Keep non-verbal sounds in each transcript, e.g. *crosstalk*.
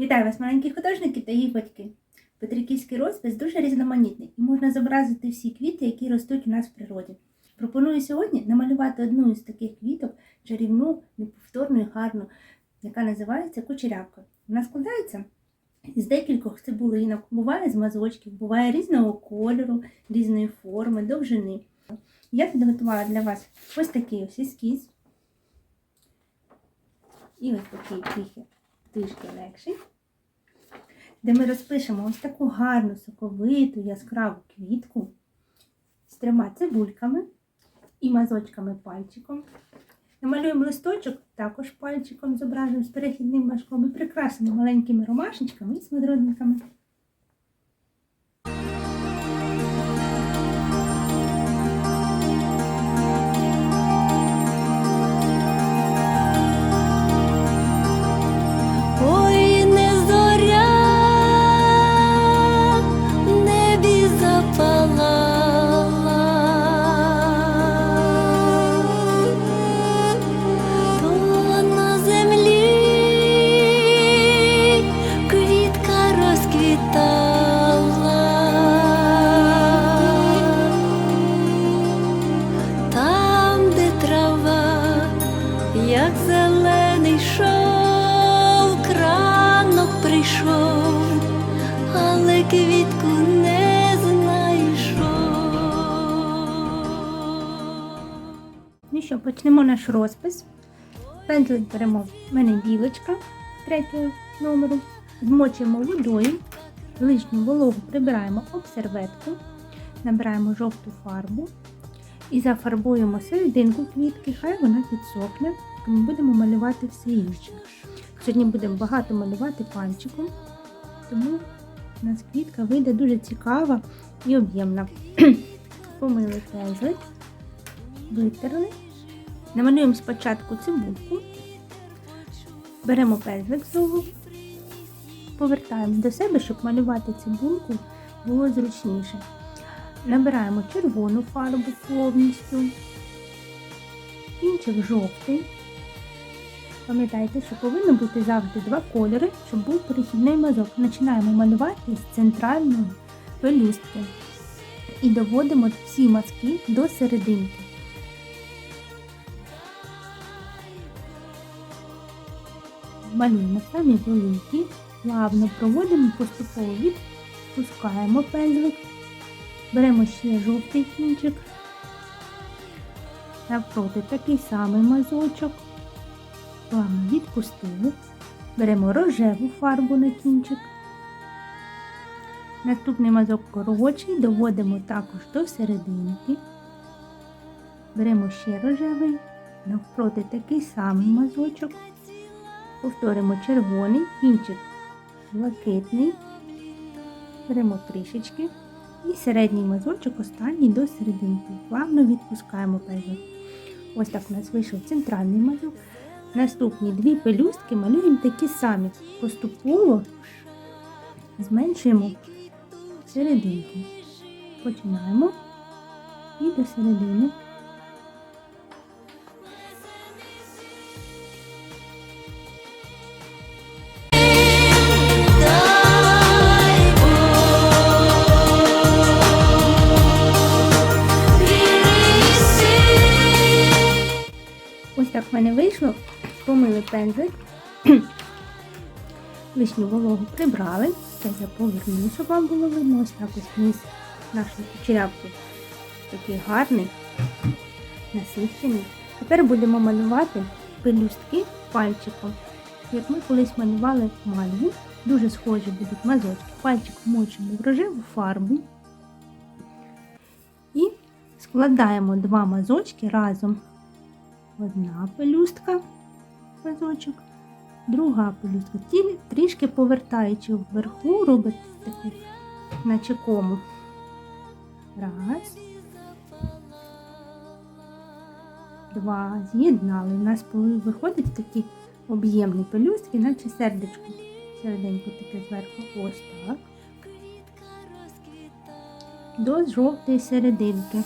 Вітаю вас, маленькі художники та їх батьки. Петриківський розпис дуже різноманітний і можна зобразити всі квіти, які ростуть у нас в природі. Пропоную сьогодні намалювати одну із таких квіток, чарівну, неповторну і гарну, яка називається кучерявка. Вона складається з декількох цибулинок, буває з мазочків, буває різного кольору, різної форми, довжини. Я підготувала для вас ось такий ось ескіз. І ось такий трохи трішки легший, де ми розпишемо ось таку гарну, соковиту, яскраву квітку з трьома цибульками і мазочками пальчиком. Намалюємо листочок також пальчиком, зображуємо з перехідним важком і прикрасимо маленькими ромашечками і смидродниками. Ну що, почнемо наш розпис. Пензлик беремо в мене білочка третього номеру, змочуємо водою, лишню вологу прибираємо об серветку, набираємо жовту фарбу. І зафарбуємо серединку квітки, хай вона підсохне, ми будемо малювати все інше. Сьогодні будемо багато малювати пальчиком, тому у нас квітка вийде дуже цікава і об'ємна. *clears throat* Помили пензлик, витерли. Намалюємо спочатку цибульку, беремо пензлик знову, повертаємо до себе, щоб малювати цибульку було зручніше. Набираємо червону фарбу повністю, кінчик жовтий. Пам'ятайте, що повинно бути завжди два кольори, щоб був перехідний мазок. Починаємо малювати з центральної пелюстки і доводимо всі мазки до серединки. Малюємо самі великі, плавно проводимо, поступово відпускаємо пензлик, беремо ще жовтий кінчик, навпроти такий самий мазочок, плавно відпустили, беремо рожеву фарбу на кінчик. Наступний мазок коротший доводимо також до серединки. Беремо ще рожевий, навпроти такий самий мазочок. Повторимо червоний, кінчик блакитний. Беремо трішечки. І середній мазочок останній до серединки. Плавно відпускаємо пензлик. Ось так у нас вийшов центральний мазок. Наступні дві пелюстки малюємо такі самі. Поступово зменшуємо серединки. Починаємо і до середини. Ось так в мене вийшло. Помили пензлик. *clears throat* Лишню вологу прибрали. Це я поверну, щоб вам було видно. Ось так ось низ нашої кучерявки. Такий гарний, насичений. Тепер будемо малювати пелюстки пальчиком. Як ми колись малювали мальву, дуже схожі будуть мазочки. Пальчик мочимо в рожеву фарбу і складаємо два мазочки разом. Одна пелюстка, мазочок, друга пелюстка. Трішки повертаючи вверху, робите таку, наче кому. Раз. Два. З'єднали. У нас виходить такі об'ємні пелюстки, наче сердечко. Серединку таке зверху. Ось так. До жовтої серединки.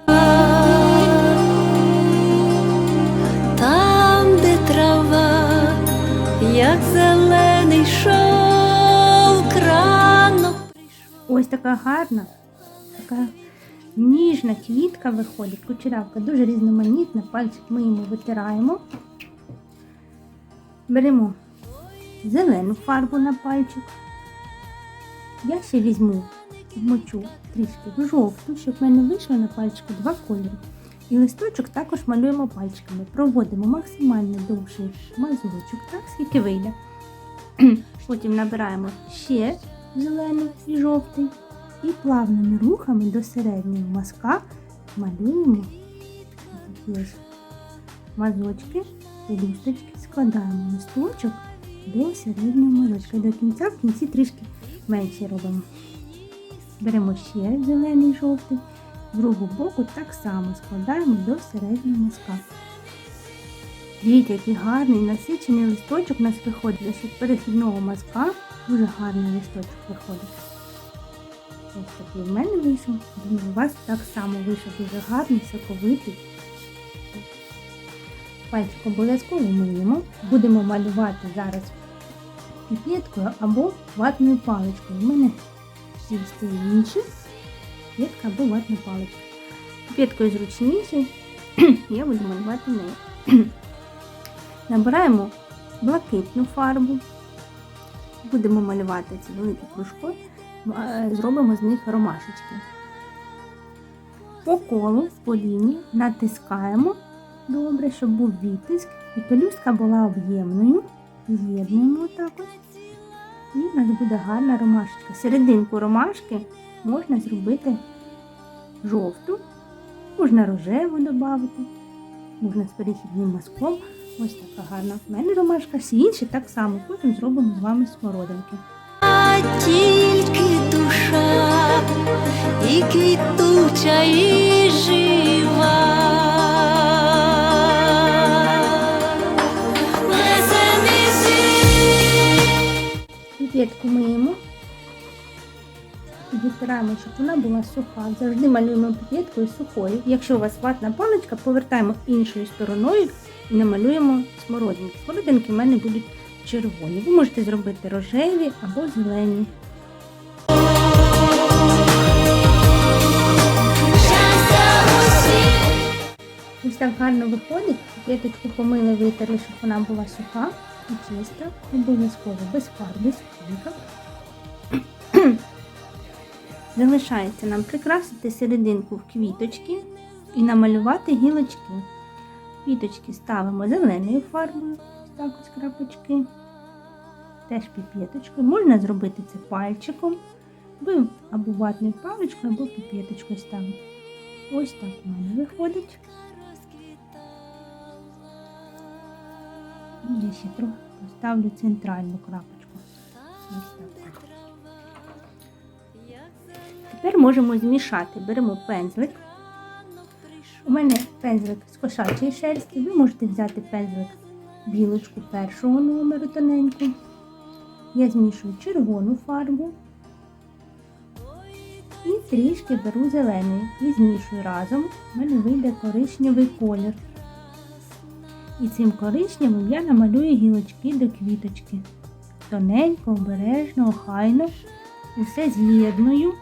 зелений шов ранок прийшов. Ось така гарна, така ніжна квітка виходить, кучерявка дуже різноманітна, пальчик ми йому витираємо. Беремо зелену фарбу на пальчик. Я ще візьму, вмочу трішки в жовту, щоб в мене вийшло на пальчику два кольори. І листочок також малюємо пальчиками. Проводимо максимально довший мазочок, так, скільки вийде. *clears throat* Потім набираємо ще зелений і жовтий. І плавними рухами до середнього мазка малюємо такі ось мазочки, пелюсточки, складаємо листочок до середнього мазочка. До кінця в кінці трішки менше робимо. Беремо ще зелений жовтий, з другого боку так само складаємо до середнього мазка. Дивіться, який гарний насичений листочок у нас виходить. Від перехідного мазка дуже гарний листочок виходить. Ось такий в мене вийшов. Думаю, у вас так само вийшов дуже гарний, соковитий. Пальчик обов'язково миємо. Будемо малювати зараз піпеткою або ватною паличкою. У мене всі інші. Піпетка або ватна паличка. Піпеткою зручніше, *clears throat* я буду малювати нею. *clears throat* Набираємо блакитну фарбу. Будемо малювати ці великі кружки, зробимо з них ромашечки. По колу, по лінії натискаємо добре, щоб був відтиск і пелюстка була об'ємною. З'єднуємо ось. І в нас буде гарна ромашечка. Серединку ромашки можна зробити жовту, можна рожеву додати, можна з перехідним мазком. Ось така гарна в мене ромашка, всі інші так само. Потім зробимо з вами смородинки. А тільки душа і квітуча, і жива. Піпетку миємо. І щоб вона була суха. Завжди малюємо піпеткою сухою. Якщо у вас ватна паличка, повертаємо іншою стороною і намалюємо смородинки. Смородинки в мене будуть червоні. Ви можете зробити рожеві або зелені. Ось так гарно виходить. Піпеточку помили, витерли, щоб вона була суха і чиста. Обов'язково без фарби, сухенька. Залишається нам прикрасити серединку в квіточки і намалювати гілочки. Квіточки ставимо зеленою фарбою, так ось крапочки. Теж піпеточкою. Можна зробити це пальчиком, або ватною паличкою, або піпеточкою ставити. Ось так у мене виходить. І я ще трохи поставлю центральну крапочку. Ось так. Тепер можемо змішати. Беремо пензлик. У мене пензлик з кошачої шерсті. Ви можете взяти пензлик білочку першого номеру тоненьку. Я змішую червону фарбу. І трішки беру зелений і змішую разом. У мене вийде коричневий колір. І цим коричневим я намалюю гілочки до квіточки. Тоненько, обережно, охайно. Усе з'єдную,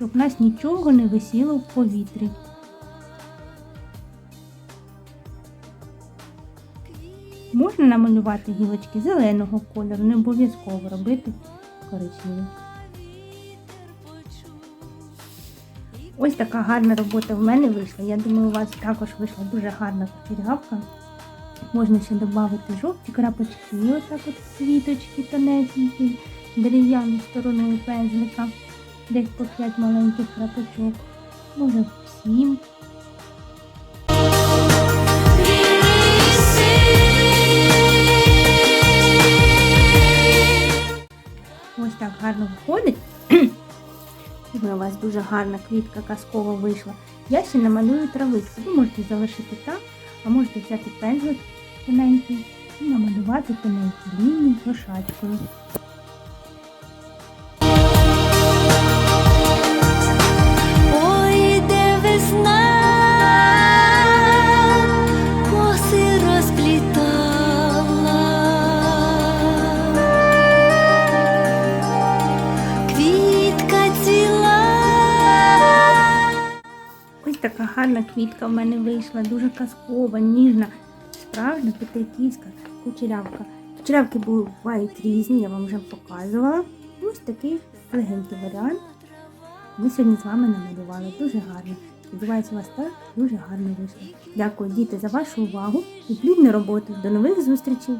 щоб в нас нічого не висіло в повітрі. Можна намалювати гілочки зеленого кольору, не обов'язково робити коричневі. Ось така гарна робота в мене вийшла. Я думаю, у вас також вийшла дуже гарна кучерявка. Можна ще додати жовті крапочки, отак от квіточки тонесенькі, дерев'яною стороною пензлика, десь по 5 маленьких крапочок, може 7. Ось так гарно виходить. *clears throat* У вас дуже гарна квітка казкова вийшла. Я ще намалюю травичку. Ви можете залишити так, а можете взяти пензлик тоненький і намалювати тоненькі лінії кошачкою. Ой, гарна квітка в мене вийшла, дуже казкова, ніжна, справжня петриківська кучерявка. Кучерявки бувають різні, я вам вже показувала. Ось такий легенький варіант. Ми сьогодні з вами намалювали дуже гарно. Сподіваюся, у вас так дуже гарно вийшло. Дякую, діти, за вашу увагу і плідну роботу. До нових зустрічей!